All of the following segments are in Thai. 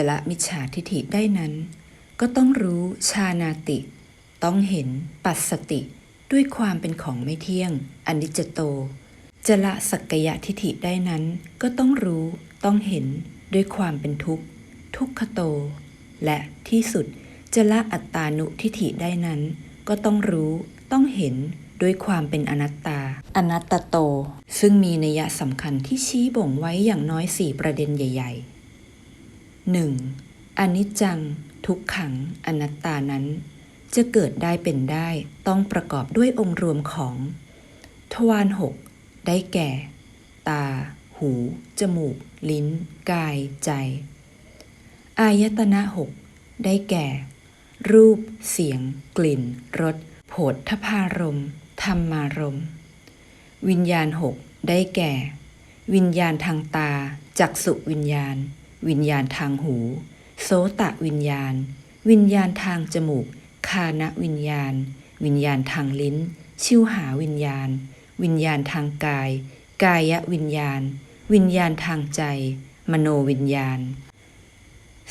จะละมิจฉาทิฐิได้นั้น ก็ต้องรู้ชานาติ ต้องเห็นปัสสติด้วยความเป็นของไม่เที่ยงอนิจจโต จะละสักกยะทิฐิได้นั้น ก็ต้องรู้ต้องเห็นด้วยความเป็นทุกข์ ทุกขโต และที่สุดจะละอัตตานุทิฐิได้นั้น ก็ต้องรู้ต้องเห็นด้วยความเป็นอนัตตา อนัตตโต ซึ่งมีนัยสำคัญที่ชี้บ่งไว้อย่างน้อยสี่ประเด็นใหญ่ ๆ 1. อนิจจัง ทุกขัง อนัตตานั้น จะเกิดได้เป็นได้ต้องประกอบด้วยองค์รวมของ ทวารหกได้แก่ ตา หู จมูก ลิ้น กาย ใจ อายตนะหกได้แก่ รูป เสียง กลิ่น รสโผฏฐพารมธรรมารม วิญญาณหกได้แก่ วิญญาณทางตาจักสุวิญญาณ วิญญาณทางหู โสตะวิญญาณ วิญญาณทางจมูก คานะวิญญาณ วิญญาณทางลิ้น ชิวหาวิญญาณ วิญญาณทางกาย กายวิญญาณ วิญญาณทางใจ มโนวิญญาณ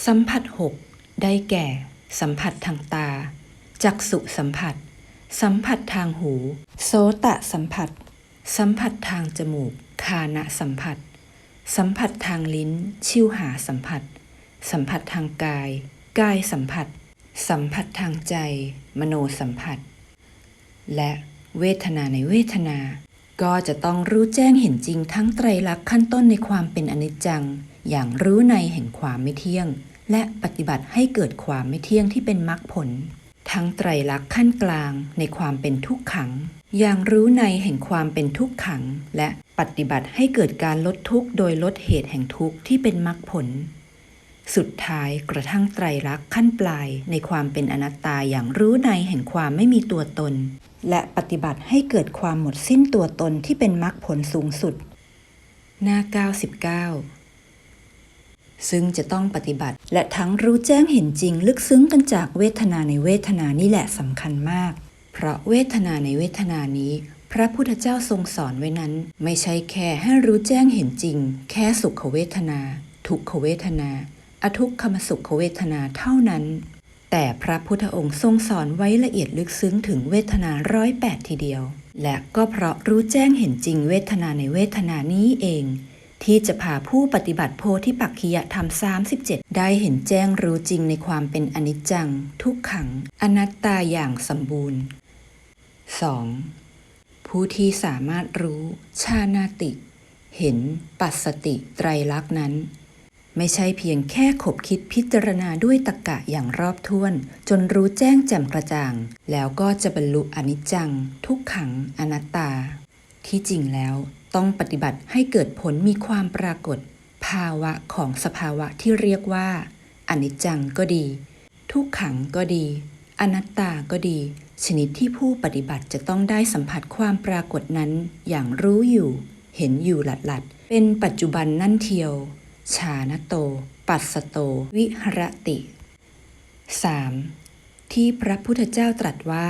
สัมผัสหกได้แก่ สัมผัสทางตา จักสุสัมผัส สัมผัสทางหู โสตะสัมผัส สัมผัสทางจมูก คานะสัมผัส สัมผัสทางลิ้น ชิวหาสัมผัส สัมผัสทางกาย กายสัมผัส สัมผัสทางใจ มโนสัมผัส และเวทนาในเวทนา ก็จะต้องรู้แจ้งเห็นจริงทั้งไตรลักษณ์ขั้นต้นในความเป็นอนิจจัง อย่างรู้ในแห่งความไม่เที่ยง และปฏิบัติให้เกิดความไม่เที่ยงที่เป็นมรรคผล ทั้งไตรลักษณ์ขั้นกลางในความเป็นทุกขัง อย่างรู้ในแห่งความเป็นทุกขัง และปฏิบัติให้เกิดการลดทุกข์โดยลดเหตุแห่งทุกข์ที่เป็นมรรคผล สุดท้ายกระทั่งไตรลักษณ์ขั้นปลายในความเป็นอนัตตาอย่างรู้ในแห่งความไม่มีตัวตน และปฏิบัติให้เกิดความหมดสิ้นตัวตนที่เป็นมรรคผลสูงสุด หน้า 99 ซึ่งจะต้องปฏิบัติและทั้งรู้แจ้งเห็นจริง ลึกซึ้งกันจากเวทนาในเวทนานี่แหละสำคัญมาก เพราะเวทนาในเวทนานี้ พระพุทธเจ้าทรงสอนไว้นั้น ไม่ใช่แค่ให้รู้แจ้งเห็นจริง แค่สุขเวทนา ทุกขเวทนา อทุกขมสุขเวทนาเท่านั้น แต่พระพุทธองค์ทรงสอนไว้ละเอียดลึกซึ้งถึงเวทนาร้อยแปดทีเดียว และก็เพราะรู้แจ้งเห็นจริงเวทนาในเวทนานี้เองที่จะพาผู้ปฏิบัติโพธิปักขิยธรรม 37 ได้เห็นแจ้งรู้จริงในความเป็นอนิจจัง ทุกขัง อนัตตาอย่างสมบูรณ์ 2. ผู้ที่สามารถรู้ชานาติ เห็นปัสสติไตรลักษณ์นั้น ไม่ใช่เพียงแค่ขบคิดพิจารณาด้วยตรรกะอย่างรอบถ้วน จนรู้แจ้งแจ่มกระจ่าง แล้วก็จะบรรลุอนิจจัง ทุกขังอนัตตา ที่จริงแล้วต้องปฏิบัติให้เกิดผลมีความปรากฏ ภาวะของสภาวะที่เรียกว่าอนิจจังก็ดี ทุกขังก็ดี อนัตตาก็ดี ชนิดที่ผู้ปฏิบัติจะต้องได้สัมผัสความปรากฏนั้น อย่างรู้อยู่ เห็นอยู่หลัดหลัดเป็นปัจจุบันนั่นเทียว ชานโต ปัสโต วิหรติ 3. ที่พระพุทธเจ้าตรัสว่า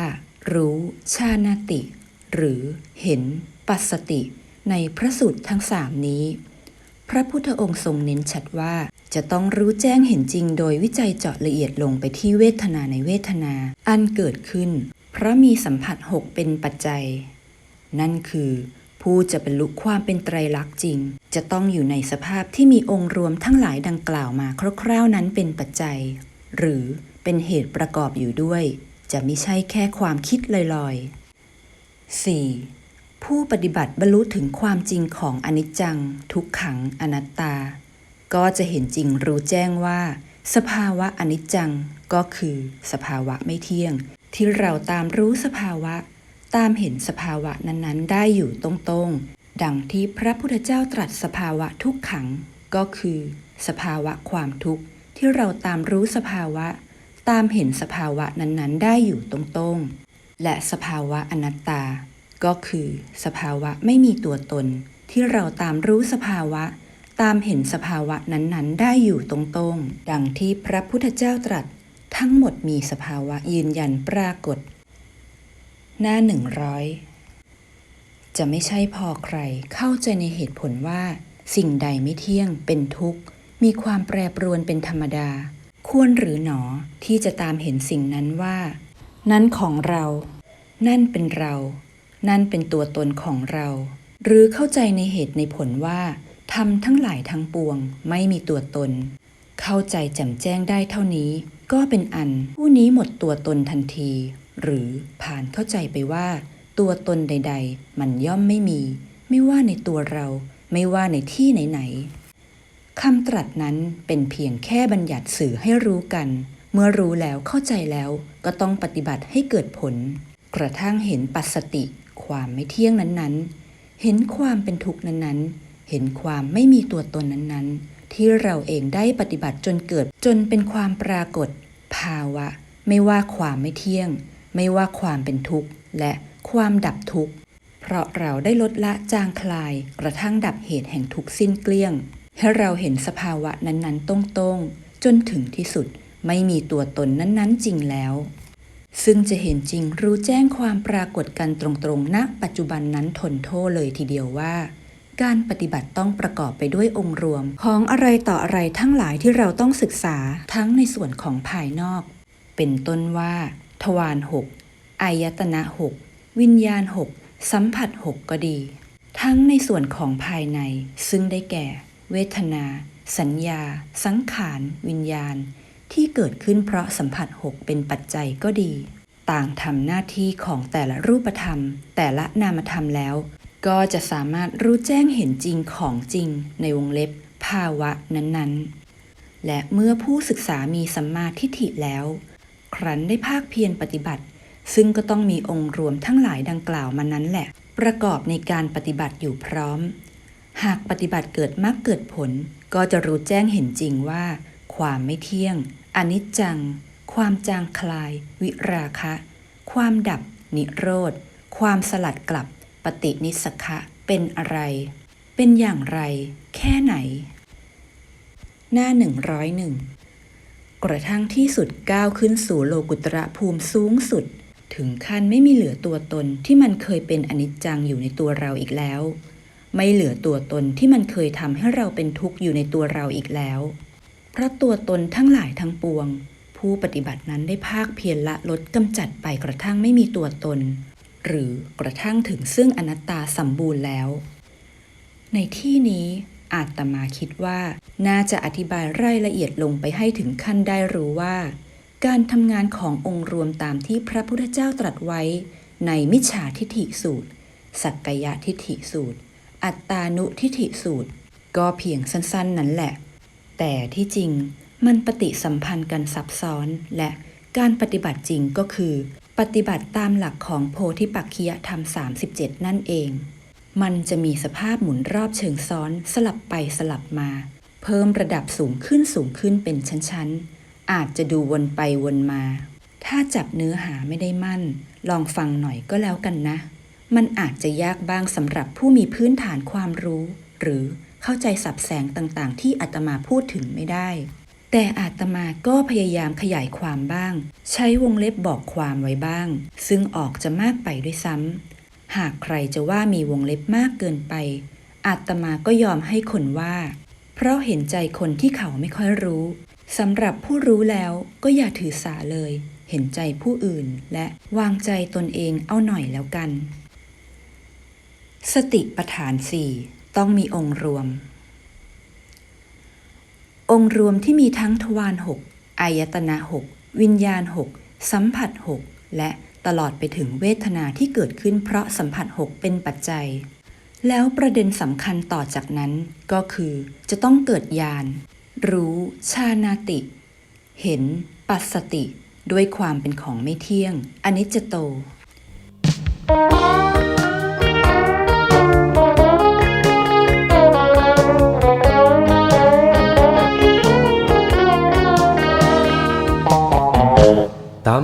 รู้ชานาติ หรือเห็น ปัสติ ในพระสูตรทั้งสามนี้ พระพุทธองค์ทรงเน้นชัดว่าจะต้องรู้แจ้งเห็นจริงโดยวิจัยเจาะละเอียดลงไปที่เวทนาในเวทนา อันเกิดขึ้น เพราะมีสัมผัสหกเป็นปัจจัย นั่นคือ ผู้จะบรรลุความเป็นไตรลักษณ์จริง จะต้องอยู่ในสภาพที่มีองค์รวมทั้งหลายดังกล่าวมาคร่าวๆนั้นเป็นปัจจัย หรือเป็นเหตุประกอบอยู่ด้วย จะไม่ใช่แค่ความคิดลอยๆ 4. ผู้ปฏิบัติบรรลุถึงความจริงของอนิจจัง ทุกขังอนัตตา ก็จะเห็นจริงรู้แจ้งว่า สภาวะอนิจจังก็คือสภาวะไม่เที่ยง ที่เราตามรู้สภาวะ ตามเห็นสภาวะนั้นๆ ได้อยู่ตรงๆ ดังที่พระพุทธเจ้าตรัสสภาวะทุกขัง ก็คือ สภาวะความทุกข์ ที่เราตามรู้สภาวะ ตามเห็นสภาวะนั้นๆ ได้อยู่ตรงๆ และสภาวะอนัตตา ก็คือ สภาวะไม่มีตัวตน ที่เราตามรู้สภาวะตามเห็นสภาวะนั้นๆ ได้อยู่ตรงๆ ดังที่พระพุทธเจ้าตรัส ทั้งหมดมีสภาวะยืนยันปรากฏ หน้าหนึ่งร้อยจะไม่ใช่พอใครเข้าใจในเหตุผลว่า สิ่งใดไม่เที่ยงเป็นทุกข์ มีความแปรปรวนเป็นธรรมดา ควรหรือหนอที่จะตามเห็นสิ่งนั้นว่า นั่นของเรา นั่นเป็นเรา นั่นเป็นตัวตนของเรา หรือเข้าใจในเหตุในผลว่าทำทั้งหลายทั้งปวงไม่มีตัวตน เข้าใจแจ่มแจ้งได้เท่านี้ ก็เป็นอันผู้นี้หมดตัวตนทันที หรือผ่านเข้าใจไปว่า ตัวตนใด ๆ มันย่อมไม่มี ไม่ว่าในตัวเรา ไม่ว่าในที่ไหนๆคำตรัสนั้นเป็นเพียงแค่บัญญัติสื่อให้รู้กัน เมื่อรู้แล้วเข้าใจแล้วก็ต้องปฏิบัติให้เกิดผล กระทั่งเห็นปัสสติ ความไม่เที่ยงนั้นๆ เห็นความเป็นทุกข์นั้นๆ เห็นความไม่มีตัวตนนั้นๆ ที่เราเองได้ปฏิบัติจนเกิดจนเป็นความปรากฏ ภาวะ ไม่ว่าความไม่เที่ยง ไม่ว่าความเป็นทุกข์ และความดับทุกข์ เพราะเราได้ลดละจางคลายกระทั่งดับเหตุแห่งทุกข์สิ้นเกลี้ยง ให้เราเห็นสภาวะนั้นๆตรงๆ จนถึงที่สุดไม่มีตัวตนนั้นๆ จริงแล้ว ซึ่งจะเห็นจริงรู้แจ้งความปรากฏกันตรงๆณปัจจุบันนั้นทนโทษเลยทีเดียวว่า การปฏิบัติต้องประกอบไปด้วยองค์รวม ของอะไรต่ออะไรทั้งหลายที่เราต้องศึกษาทั้งในส่วนของภายนอก เป็นต้นว่า ทวารหกอายตนะหกวิญญาณหกสัมผัสหกก็ดี ทั้งในส่วนของภายใน ซึ่งได้แก่ เวทนา สัญญา สังขาร วิญญาณ ที่เกิดขึ้นเพราะสัมผัสหกเป็นปัจจัยก็ดี ต่างทำหน้าที่ของแต่ละรูปธรรม แต่ละนามธรรมแล้ว ก็จะสามารถรู้แจ้งเห็นจริงของจริงในวงเล็บภาวะนั้นๆ และเมื่อผู้ศึกษามีสัมมาทิฏฐิแล้ว ครั้นได้ภาคเพียรปฏิบัติ ซึ่งก็ต้องมีองค์รวมทั้งหลายดังกล่าวมานั้นแหละ ประกอบในการปฏิบัติอยู่พร้อม หากปฏิบัติเกิดมรรคเกิดผล ก็จะรู้แจ้งเห็นจริงว่า ความไม่เที่ยง อนิจจัง ความจางคลาย วิราคะ ความดับ นิโรธ ความสลัดกลับ ปฏินิสขะเป็นอะไร เป็นอย่างไร แค่ไหน หน้าหนึ่งร้อยหนึ่งกระทั่งที่สุดก้าวขึ้นสู่โลกุตระภูมิสูงสุด ถึงขั้นไม่มีเหลือตัวตนที่มันเคยเป็นอนิจจังอยู่ในตัวเราอีกแล้ว ไม่เหลือตัวตนที่มันเคยทำให้เราเป็นทุกข์อยู่ในตัวเราอีกแล้ว เพราะตัวตนทั้งหลายทั้งปวง ผู้ปฏิบัตินั้นได้ภาคเพียรละลดกำจัดไปกระทั่งไม่มีตัวตน หรือกระทั่งถึงซึ่งอนัตตาสมบูรณ์แล้ว ในที่นี้อาตมาคิดว่า น่าจะอธิบายรายละเอียดลงไปให้ถึงขั้นได้รู้ว่า การทำงานขององค์รวมตามที่พระพุทธเจ้าตรัสไว้ ในมิจฉาทิฏฐิสูตร สักกายทิฏฐิสูตร อัตตานุทิฏฐิสูตร ก็เพียงสั้นๆ นั้นแหละ แต่ที่จริงมันปฏิสัมพันธ์กันซับซ้อนและการปฏิบัติจริงก็คือ ปฏิบัติตามหลักของโพธิปักขิยธรรม 37 นั่นเอง มันจะมีสภาพหมุนรอบเชิงซ้อนสลับไปสลับมา เพิ่มระดับสูงขึ้นสูงขึ้นเป็นชั้นๆ อาจจะดูวนไปวนมา ถ้าจับเนื้อหาไม่ได้มั่น ลองฟังหน่อยก็แล้วกันนะ มันอาจจะยากบ้างสำหรับผู้มีพื้นฐานความรู้ หรือเข้าใจสับแสงต่างๆ ที่อาตมาพูดถึงไม่ได้ แต่อาตมาก็พยายามขยายความบ้าง ใช้วงเล็บบอกความไว้บ้าง ซึ่งออกจะมากไปด้วยซ้ำหากใครจะว่ามีวงเล็บมากเกินไป อาตมาก็ยอมให้คนว่า เพราะเห็นใจคนที่เขาไม่ค่อยรู้สำหรับผู้รู้แล้วก็อย่าถือสาเลย เห็นใจผู้อื่นและวางใจตนเองเอาหน่อยแล้วกัน สติปัฏฐานสี่ต้องมีองค์รวม องค์รวมที่มีทั้งทวารหกอายตนะหกวิญญาณหกสัมผัสหกและตลอดไปถึงเวทนาที่เกิดขึ้นเพราะสัมผัสหกเป็นปัจจัย แล้วประเด็นสำคัญต่อจากนั้นก็คือ จะต้องเกิดญาณรู้ชานาติ เห็น ปัสสติ ด้วยความเป็นของไม่เที่ยงอนิจจโต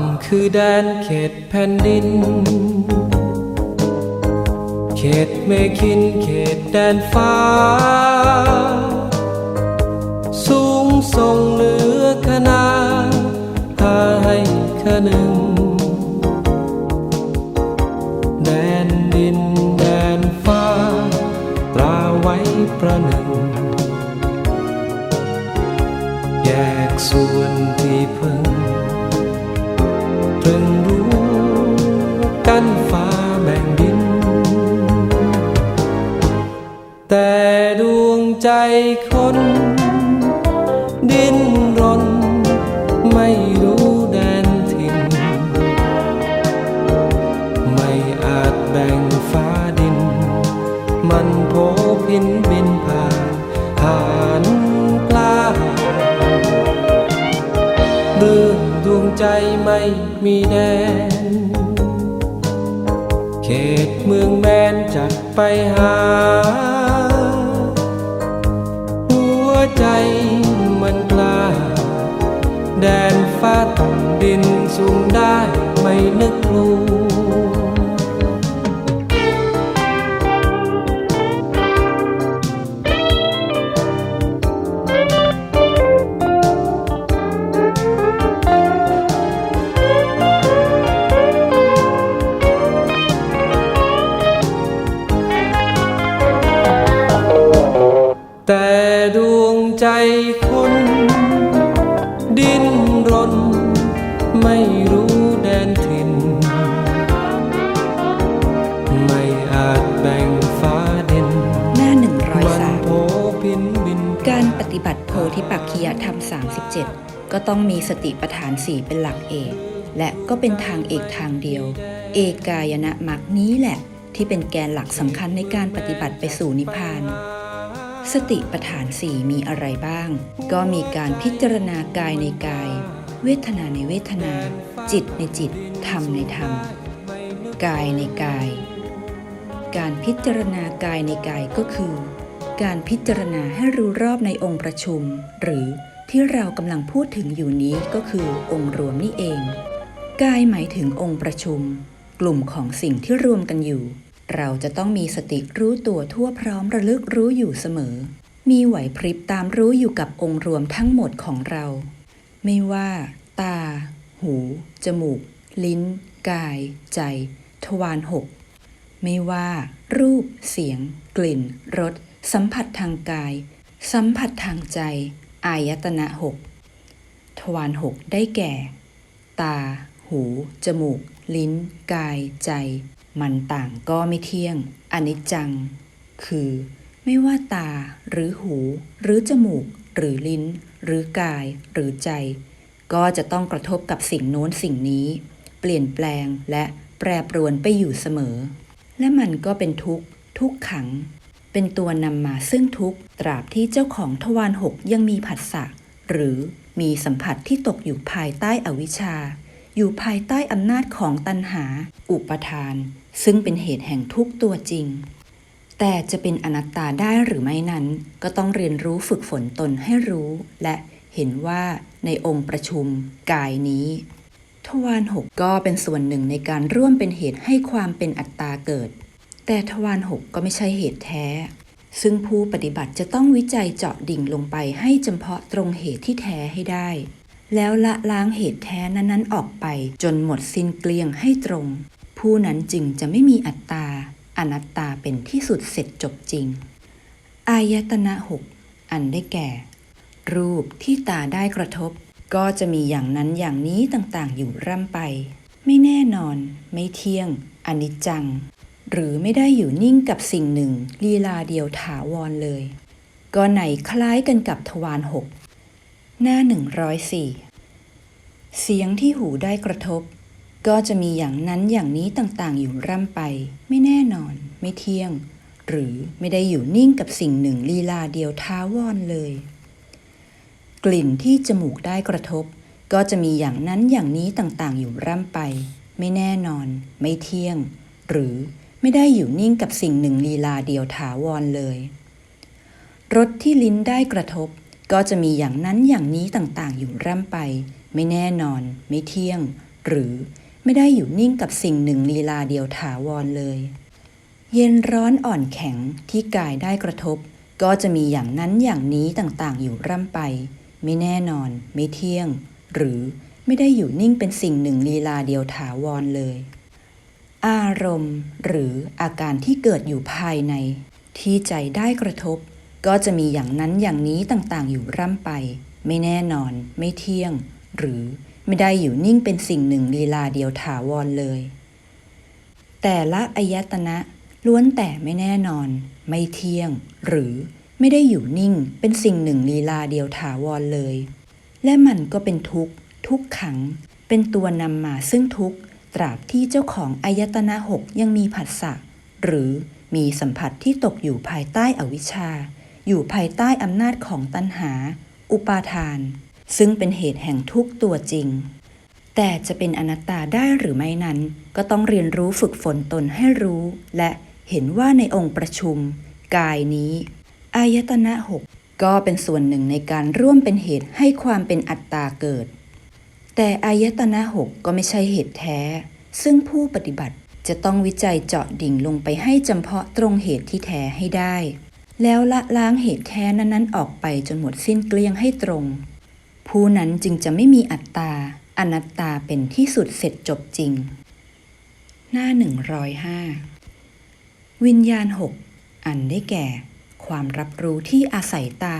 ำคือแดนเขตแผ่นดิน เขตเมคินเขตแดนฟ้า สูงส่งเหนือคณาพาให้คะหนึ่ง คนดิ้นรน ไม่รู้แดนถิ่น ไม่อาจแบ่งฟ้าดิน มันโผพินบินผ่านหานปลาเรื่องดวงใจไม่มีแดน เขตเมืองแมนจัดไปหา มันกล้า แดนฟ้าต่ำดินสูงได้ไม่นึกกลัว กขิยธรรม 37 ก็ต้องมีสติปัฏฐานสี่เป็นหลักเอก และก็เป็นทางเอกทางเดียว เอกายนะมักนี้แหละ ที่เป็นแกนหลักสำคัญในการปฏิบัติไปสู่นิพพาน สติปัฏฐานสี่มีอะไรบ้าง ก็มีการพิจารณากายในกาย เวทนาในเวทนา จิตในจิต ธรรมในธรรม กายในกาย การพิจารณากายในกายก็คือ การพิจารณาให้รู้รอบในองค์ประชุม หรือที่เรากำลังพูดถึงอยู่นี้ก็คือองค์รวมนี่เอง กายหมายถึงองค์ประชุม กลุ่มของสิ่งที่รวมกันอยู่ เราจะต้องมีสติรู้ตัวทั่วพร้อมระลึกรู้อยู่เสมอ มีไหวพริบตามรู้อยู่กับองค์รวมทั้งหมดของเรา ไม่ว่า ตา หู จมูก ลิ้น กาย ใจ ทวารหก ไม่ว่า รูป เสียง กลิ่น รส สัมผัสทางกาย สัมผัสทางใจ อายตนะหกทวารหกได้แก่ ตา หู จมูก ลิ้น กาย ใจ มันต่างก็ไม่เที่ยง อนิจจัง คือ ไม่ว่าตา หรือหู หรือจมูก หรือลิ้น หรือกาย หรือใจ ก็จะต้องกระทบกับสิ่งโน้นสิ่งนี้ เปลี่ยนแปลงและแปรปรวนไปอยู่เสมอ และมันก็เป็นทุกข์ทุกขัง เป็นตัวนำมาซึ่งทุกข์ตราบที่เจ้าของทวารหกยังมีผัสสะหรือมีสัมผัสที่ตกอยู่ภายใต้อวิชชา อยู่ภายใต้อำนาจของตัณหา อุปทาน ซึ่งเป็นเหตุแห่งทุกตัวจริง แต่จะเป็นอนัตตาได้หรือไม่นั้น ก็ต้องเรียนรู้ฝึกฝนตนให้รู้ และเห็นว่าในองค์ประชุมกายนี้ ทวารหกก็เป็นส่วนหนึ่งในการร่วมเป็นเหตุให้ความเป็นอัตตาเกิด แต่ทวารหกก็ไม่ใช่เหตุแท้ ซึ่งผู้ปฏิบัติจะต้องวิจัยเจาะดิ่งลงไปให้จำเพาะตรงเหตุที่แท้ให้ได้ แล้วละล้างเหตุแท้นั้นๆออกไป จนหมดสิ้นเกลี้ยงให้ตรง ผู้นั้นจึงจะไม่มีอัตตา อนัตตาเป็นที่สุดเสร็จจบจริง อายตนะหกอันได้แก่ รูปที่ตาได้กระทบ ก็จะมีอย่างนั้นอย่างนี้ต่างๆ อยู่ร่ำไป ไม่แน่นอน ไม่เที่ยง อนิจจัง หรือไม่ได้อยู่นิ่งกับสิ่งหนึ่ง ลีลาเดียวถาวรเลย ก็ไหนคล้ายกันกับทวารหกหน้า 104 เสียงที่หูได้กระทบ ก็จะมีอย่างนั้นอย่างนี้ต่างๆ อยู่ร่ำไป ไม่แน่นอน ไม่เที่ยง หรือไม่ได้อยู่นิ่งกับสิ่งหนึ่งลีลาเดียวท้าวรเลย กลิ่นที่จมูกได้กระทบ ก็จะมีอย่างนั้นอย่างนี้ต่างๆ อยู่ร่ำไป ไม่แน่นอน ไม่เที่ยง หรือไม่ได้อยู่นิ่งกับสิ่งหนึ่งลีลาเดียวถาวรเลยรสที่ลิ้นได้กระทบ ก็จะมีอย่างนั้นอย่างนี้ต่างๆ อยู่ร่ำไป ไม่แน่นอน ไม่เที่ยง หรือไม่ได้อยู่นิ่งกับสิ่งหนึ่งลีลาเดียวถาวรเลย เย็นร้อนอ่อนแข็งที่กายได้กระทบ ก็จะมีอย่างนั้นอย่างนี้ต่างๆ อยู่ร่ำไป ไม่แน่นอน ไม่เที่ยง หรือไม่ได้อยู่นิ่งเป็นสิ่งหนึ่งลีลาเดียวถาวรเลย อารมณ์ หรืออาการที่เกิดอยู่ภายใน ที่ใจได้กระทบ ก็จะมีอย่างนั้นอย่างนี้ต่างๆ อยู่ร่ำไป ไม่แน่นอน ไม่เที่ยง หรือไม่ได้อยู่นิ่งเป็นสิ่งหนึ่งลีลาเดียวถาวรเลย แต่ละอายตนะล้วนแต่ไม่แน่นอน ไม่เที่ยง หรือ ไม่ได้อยู่นิ่ง เป็นสิ่งหนึ่งลีลาเดียวถาวรเลย และมันก็เป็นทุกข์ทุกขัง เป็นตัวนำมาซึ่งทุกข์ตราบที่เจ้าของอายตนะหกยังมีผัสสะหรือมีสัมผัสที่ตกอยู่ภายใต้อวิชชา อยู่ภายใต้อำนาจของตัณหา อุปาทาน ซึ่งเป็นเหตุแห่งทุกข์ตัวจริง แต่จะเป็นอนัตตาได้หรือไม่นั้น ก็ต้องเรียนรู้ฝึกฝนตนให้รู้ และเห็นว่าในองค์ประชุม กายนี้ อายตนะหกก็เป็นส่วนหนึ่งในการร่วมเป็นเหตุให้ความเป็นอัตตาเกิด แต่อายตนะหกก็ไม่ใช่เหตุแท้ ซึ่งผู้ปฏิบัติจะต้องวิจัยเจาะดิ่งลงไปให้จำเพาะตรงเหตุที่แท้ให้ได้ แล้วละล้างเหตุแท้นั้นๆ ออกไปจนหมดสิ้นเกลี้ยงให้ตรง ผู้นั้นจึงจะไม่มีอัตตา อนัตตาเป็นที่สุดเสร็จจบจริง หน้า 105 วิญญาณหกอันได้แก่ ความรับรู้ที่อาศัยตา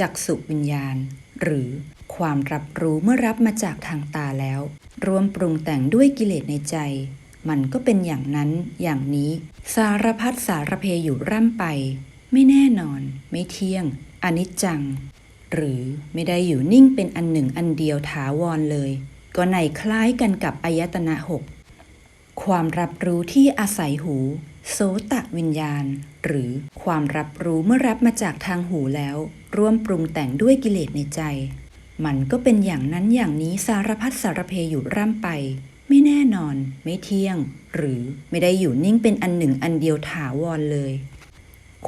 จากสุวิญญาณ หรือความรับรู้เมื่อรับมาจากทางตาแล้ว รวมปรุงแต่งด้วยกิเลสในใจ มันก็เป็นอย่างนั้นอย่างนี้ สารพัดสารเพอยู่ร่ำไป ไม่แน่นอน ไม่เที่ยง อนิจจัง หรือไม่ได้อยู่นิ่งเป็นอันหนึ่งอันเดียวถาวรเลย ก็ในคล้ายกันกับอายตนะหกความรับรู้ที่อาศัยหู โสตะวิญญาณ หรือความรับรู้เมื่อรับมาจากทางหูแล้ว ร่วมปรุงแต่งด้วยกิเลสในใจ มันก็เป็นอย่างนั้นอย่างนี้สารพัดสารเพอยู่ร่ำไป ไม่แน่นอน ไม่เที่ยง หรือไม่ได้อยู่นิ่งเป็นอันหนึ่งอันเดียวถาวรเลย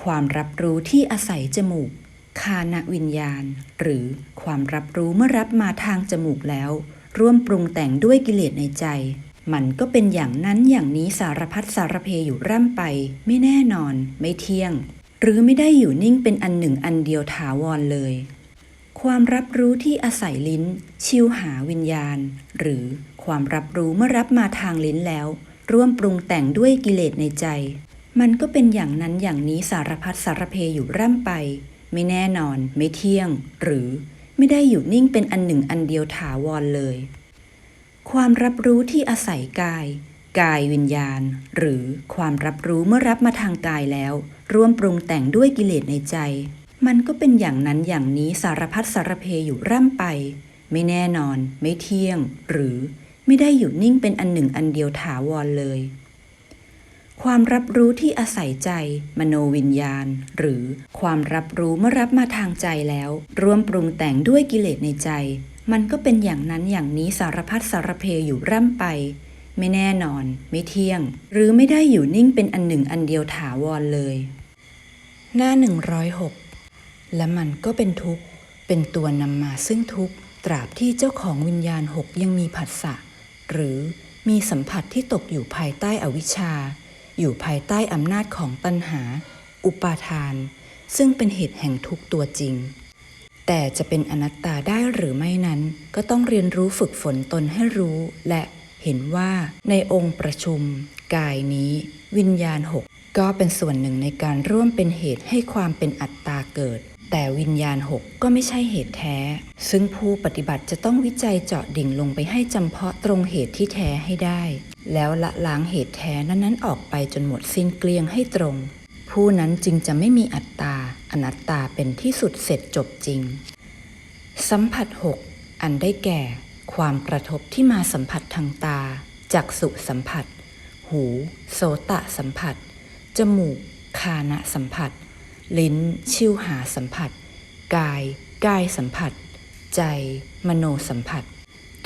ความรับรู้ที่อาศัยจมูกคานวิญญาณ หรือความรับรู้เมื่อรับมาทางจมูกแล้ว ร่วมปรุงแต่งด้วยกิเลสในใจ มันก็เป็นอย่างนั้นอย่างนี้สารพัดสารเพอยู่ร่ำไป ไม่แน่นอน ไม่เที่ยง หรือไม่ได้อยู่นิ่งเป็นอันหนึ่งอันเดียวถาวรเลย ความรับรู้ที่อาศัยลิ้น ชิวหาวิญญาณ หรือความรับรู้เมื่อรับมาทางลิ้นแล้ว ร่วมปรุงแต่งด้วยกิเลสในใจ มันก็เป็นอย่างนั้นอย่างนี้สารพัดสารเพอยู่ร่ำไป ไม่แน่นอน ไม่เที่ยง หรือไม่ได้อยู่นิ่งเป็นอันหนึ่งอันเดียวถาวรเลย ความรับรู้ที่อาศัยกาย กายวิญญาณ หรือความรับรู้เมื่อรับมาทางกายแล้ว ร่วมปรุงแต่งด้วยกิเลสในใจ มันก็เป็นอย่างนั้นอย่างนี้สารพัดสารเพอยู่ร่ำไป ไม่แน่นอน ไม่เที่ยง หรือไม่ได้อยู่นิ่งเป็นอันหนึ่งอันเดียวถาวรเลย ความรับรู้ที่อาศัยใจ มโนวิญญาณ หรือความรับรู้เมื่อรับมาทางใจแล้ว ร่วมปรุงแต่งด้วยกิเลสในใจ มันก็เป็นอย่างนั้นอย่างนี้สารพัดสารเพอยู่ร่ำไป ไม่แน่นอน ไม่เที่ยง หรือไม่ได้อยู่นิ่งเป็นอันหนึ่งอันเดียวถาวรเลย หน้า 106 และมันก็เป็นทุกข์ เป็นตัวนำมาซึ่งทุกข์ ตราบที่เจ้าของวิญญาณหกยังมีผัสสะ หรือมีสัมผัสที่ตกอยู่ภายใต้อวิชชา อยู่ภายใต้อำนาจของตัณหา อุปาทาน ซึ่งเป็นเหตุแห่งทุกข์ตัวจริง แต่จะเป็นอนัตตาได้หรือไม่นั้น ก็ต้องเรียนรู้ฝึกฝนตนให้รู้ และเห็นว่าในองค์ประชุม กายนี้ วิญญาณหกก็เป็นส่วนหนึ่งในการร่วมเป็นเหตุให้ความเป็นอัตตาเกิด แต่วิญญาณหกก็ไม่ใช่เหตุแท้ ซึ่งผู้ปฏิบัติจะต้องวิจัยเจาะดิ่งลงไปให้จำเพาะตรงเหตุที่แท้ให้ได้ แล้วละล้างเหตุแท้นั้นๆออกไปจนหมดสิ้นเกลี้ยงให้ตรง ผู้นั้นจึงจะไม่มีอัตตา อนัตตาเป็นที่สุดเสร็จจบจริง สัมผัสหกอันได้แก่ ความกระทบที่มาสัมผัสทางตา จักสุสัมผัส หู โสตะสัมผัส จมูก คานะสัมผัส ลิ้น ชิวหาสัมผัส กาย กายสัมผัส ใจ มโนสัมผัส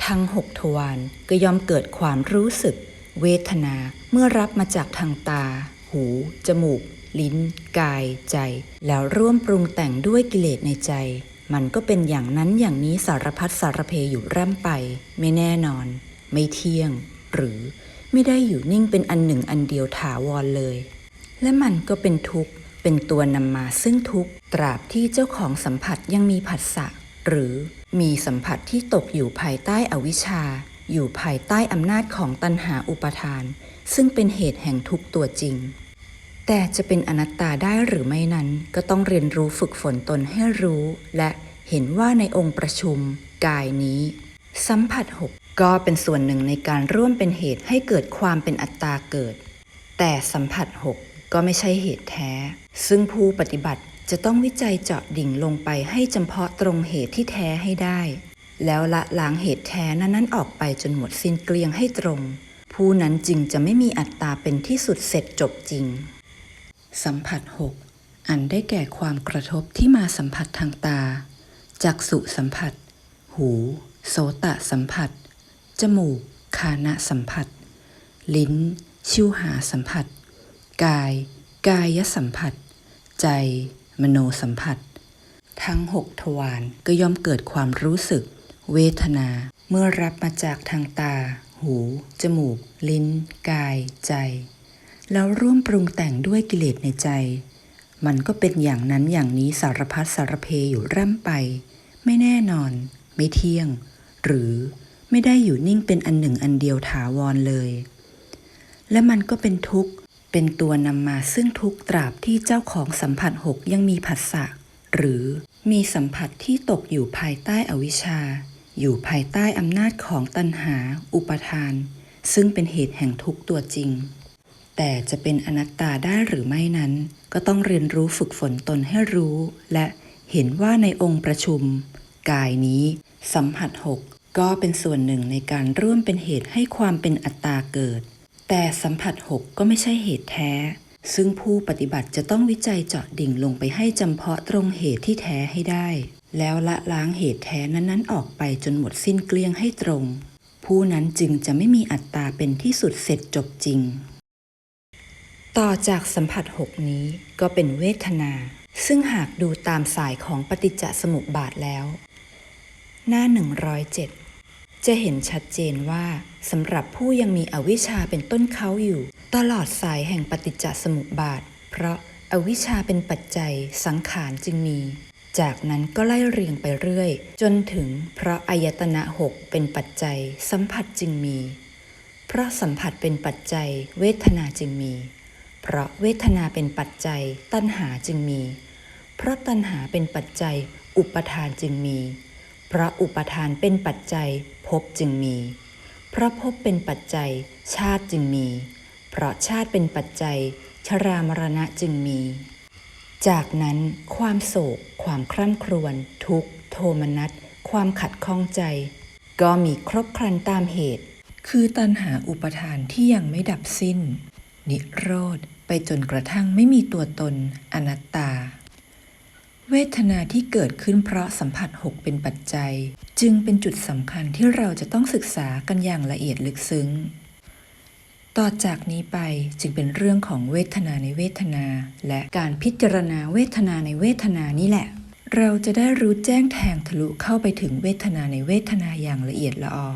ทั้งหกทวารก็ยอมเกิดความรู้สึก เวทนาเมื่อรับมาจากทางตา หู จมูก ลิ้น กาย ใจ แล้วร่วมปรุงแต่งด้วยกิเลสในใจ มันก็เป็นอย่างนั้นอย่างนี้สารพัดสารเพอยู่ร่ำไป ไม่แน่นอน ไม่เที่ยง หรือไม่ได้อยู่นิ่งเป็นอันหนึ่งอันเดียวถาวรเลย และมันก็เป็นทุกข์ เป็นตัวนำมาซึ่งทุกข์ ตราบที่เจ้าของสัมผัสยังมีผัสสะหรือมีสัมผัสที่ตกอยู่ภายใต้อวิชชา อยู่ภายใต้อำนาจของตัณหาอุปทาน ซึ่งเป็นเหตุแห่งทุกข์ตัวจริง แต่จะเป็นอนัตตาได้หรือไม่นั้น ก็ต้องเรียนรู้ฝึกฝนตนให้รู้ และเห็นว่าในองค์ประชุม กายนี้ สัมผัสหกก็เป็นส่วนหนึ่งในการร่วมเป็นเหตุให้เกิดความเป็นอัตตาเกิด แต่สัมผัสหกก็ไม่ใช่เหตุแท้ ซึ่งผู้ปฏิบัติจะต้องวิจัยเจาะดิ่งลงไปให้จำเพาะตรงเหตุที่แท้ให้ได้ แล้วละล้างเหตุแท้นั้นออกไปจนหมดสิ้นเกลี้ยงให้ตรง ผู้นั้นจึงจะไม่มีอัตตาเป็นที่สุดเสร็จจบจริง สัมผัสหกอันได้แก่ความกระทบที่มาสัมผัสทางตา จักษุสัมผัส หู โสตะสัมผัส จมูก คานะสัมผัส ลิ้น ชิวหาสัมผัส กาย กายสัมผัส ใจ มโนสัมผัส ทั้งหกทวารก็ย่อมเกิดความรู้สึก เวทนา เมื่อรับมาจากทางตา หู จมูก ลิ้น กาย ใจ แล้วร่วมปรุงแต่งด้วยกิเลสในใจ มันก็เป็นอย่างนั้นอย่างนี้สารพัดสารเพอยู่ร่ำไป ไม่แน่นอน ไม่เที่ยง หรือไม่ได้อยู่นิ่งเป็นอันหนึ่งอันเดียวถาวรเลย และมันก็เป็นทุกข์ เป็นตัวนำมาซึ่งทุกข์ตราบที่เจ้าของสัมผัสหกยังมีผัสสะ หรือมีสัมผัสที่ตกอยู่ภายใต้อวิชชา อยู่ภายใต้อำนาจของตัณหา อุปทาน ซึ่งเป็นเหตุแห่งทุกข์ตัวจริง แต่จะเป็นอนัตตาได้หรือไม่นั้น ก็ต้องเรียนรู้ฝึกฝนตนให้รู้ และเห็นว่าในองค์ประชุม กายนี้ สัมผัสหกก็เป็นส่วนหนึ่งในการร่วมเป็นเหตุให้ความเป็นอัตตาเกิด แต่สัมผัสหกก็ไม่ใช่เหตุแท้ ซึ่งผู้ปฏิบัติจะต้องวิจัยเจาะดิ่งลงไปให้จำเพาะตรงเหตุที่แท้ให้ได้ แล้วละล้างเหตุแท้นั้นๆ ออกไปจนหมดสิ้นเกลี้ยงให้ตรง ผู้นั้นจึงจะไม่มีอัตตาเป็นที่สุดเสร็จจบจริง ต่อจากสัมผัสหกนี้ก็เป็นเวทนา ซึ่งหากดูตามสายของปฏิจจสมุปบาทแล้ว หน้า 107 จะเห็นชัดเจนว่าสำหรับผู้ยังมีอวิชชาเป็นต้นเขาอยู่ ตลอดสายแห่งปฏิจจสมุปบาท เพราะอาวิชชาเป็นปัจจัยสังขารจึงมี จากนั้นก็ไล่เรียงไปเรื่อย จนถึงเพราะอายตนะหกเป็นปัจจัย สัมผัสจึงมี เพราะสัมผัสเป็นปัจจัย เวทนาจึงมี เพราะเวทนาเป็นปัจจัย ตัณหาจึงมี เพราะตัณหาเป็นปัจจัย อุปทานจึงมี เพราะอุปทานเป็นปัจจัยภพจึงมี เพราะภพเป็นปัจจัย ชาติจึงมี เพราะชาติเป็นปัจจัย ชรามรณะจึงมี จากนั้นความโศก ความคร่ำครวญทุกข์ โทมนัส ความขัดข้องใจ ก็มีครบครันตามเหตุ คือตัณหาอุปทานที่ยังไม่ดับสิ้น นิโรธ ไปจนกระทั่งไม่มีตัวตน อนัตตา เวทนาที่เกิดขึ้นเพราะสัมผัสหกเป็นปัจจัย จึงเป็นจุดสำคัญที่เราจะต้องศึกษากันอย่างละเอียดลึกซึ้ง ต่อจากนี้ไปจึงเป็นเรื่องของเวทนาในเวทนา และการพิจารณาเวทนาในเวทนานี่แหละ เราจะได้รู้แจ้งแทงทะลุเข้าไปถึงเวทนาในเวทนาอย่างละเอียดละออ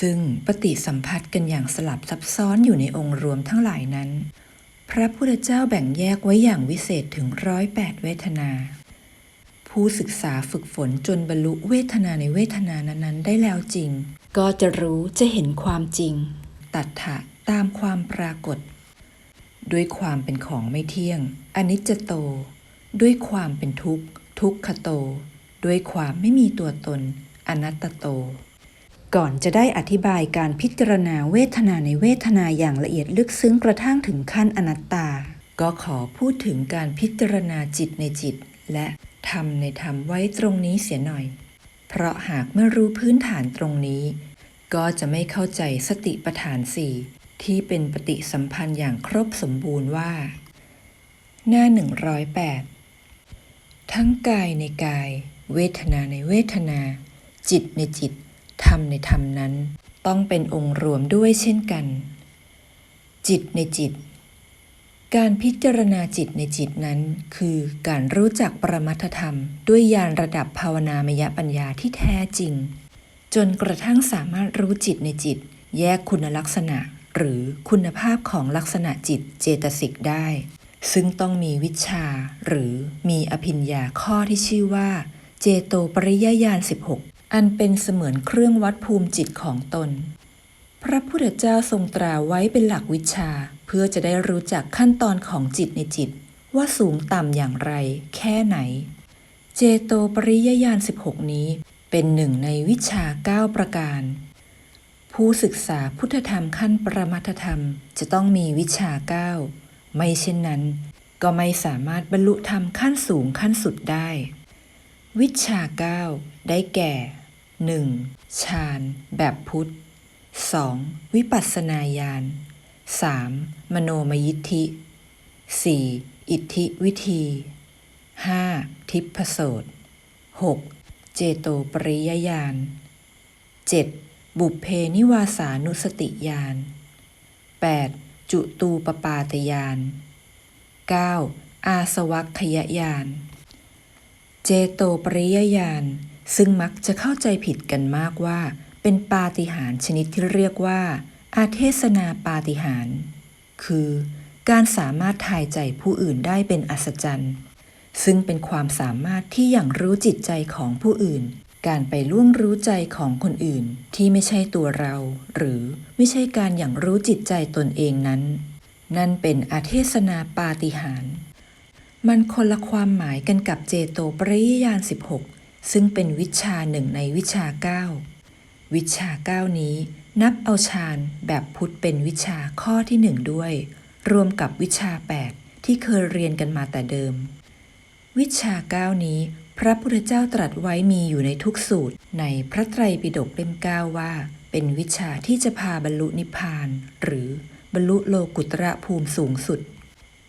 ซึ่งปฏิสัมพัทธ์กันอย่างสลับซับซ้อนอยู่ในองค์รวมทั้งหลายนั้น พระพุทธเจ้าแบ่งแยกไว้อย่างวิเศษถึงร้อยแปดเวทนา ผู้ศึกษาฝึกฝนจนบรรลุเวทนาในเวทนานั้นๆ ได้แล้วจริง ก็จะรู้จะเห็นความจริง ตัดถะตามความปรากฏ ด้วยความเป็นของไม่เที่ยง อนิจจโต ด้วยความเป็นทุกข์ ทุกขโต ด้วยความไม่มีตัวตน อนัตตโต ก่อนจะได้อธิบายการพิจารณาเวทนาในเวทนาอย่างละเอียดลึกซึ้งกระทั่งถึงขั้นอนัตตา ก็ขอพูดถึงการพิจารณาจิตในจิต และธรรมในธรรมไว้ตรงนี้เสียหน่อย เพราะหากไม่รู้พื้นฐานตรงนี้ ก็จะไม่เข้าใจสติปัฏฐานสี่ที่เป็นปฏิสัมพันธ์อย่างครบสมบูรณ์ว่า หน้า 108 ทั้งกายในกาย เวทนาในเวทนา จิตในจิต ธรรมในธรรมนั้นต้องเป็นองค์รวมด้วยเช่นกัน จิตในจิต การพิจารณาจิตในจิตนั้น คือการรู้จักปรมัตธรรม ด้วยญาณระดับภาวนามยปัญญาที่แท้จริง จนกระทั่งสามารถรู้จิตในจิต แยกคุณลักษณะ หรือคุณภาพของลักษณะจิตเจตสิกได้ ซึ่งต้องมีวิชา หรือมีอภิญญาข้อที่ชื่อว่า เจโตปริยญาณ16 อันเป็นเสมือนเครื่องวัดภูมิจิตของตน พระพุทธเจ้าทรงตราไว้เป็นหลักวิชา เพื่อจะได้รู้จักขั้นตอนของจิตในจิต ว่าสูงต่ำอย่างไร แค่ไหน เจโตปริยญาณ 16 นี้เป็นหนึ่งในวิชา 9 ประการ ผู้ศึกษาพุทธธรรมขั้นปรมัตธรรมจะต้องมีวิชา 9 ไม่เช่นนั้น ก็ไม่สามารถบรรลุธรรมขั้นสูงขั้นสุดได้ วิชา 9 ได้แก่ 1. ฌานแบบพุทธ 2. วิปัสสนาญาณ 3. มโนมยิทธิ 4. อิทธิวิธี 5. ทิพโสต 6. เจโตปริยญาณ 7. บุพเพนิวาสานุสติญาณ 8. จุตูปปาตญาณ 9. อาสวัคคยญาณ เจโตปริยญาณ ซึ่งมักจะเข้าใจผิดกันมากว่า เป็นปาฏิหาริย์ชนิดที่เรียกว่า อาเทศนาปาฏิหาริย์คือ การสามารถทายใจผู้อื่นได้เป็นอัศจรรย์ ซึ่งเป็นความสามารถที่อย่างรู้จิตใจของผู้อื่น การไปล่วงรู้ใจของคนอื่นที่ไม่ใช่ตัวเรา หรือไม่ใช่การอย่างรู้จิตใจตนเองนั้น นั่นเป็นอาเทศนาปาฏิหาริย์มันคนละความหมายกันกับเจโตปริยาณ16 ซึ่งเป็นวิชาหนึ่งในวิชา9วิชา9นี้นับเอาฌานแบบพุทธเป็นวิชาข้อที่หนึ่งด้วย รวมกับวิชา 8 ที่เคยเรียนกันมาแต่เดิม วิชา9นี้ พระพุทธเจ้าตรัสไว้มีอยู่ในทุกสูตร ในพระไตรปิฎกเล่ม9ว่า เป็นวิชาที่จะพาบรรลุนิพพาน หรือบรรลุโลกุตระภูมิสูงสุด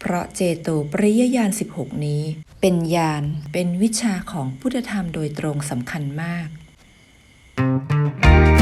เพราะเจโตปริยญาณ 16 นี้ เป็นญาณเป็นวิชาของพุทธธรรมโดยตรงสำคัญมาก Thank you.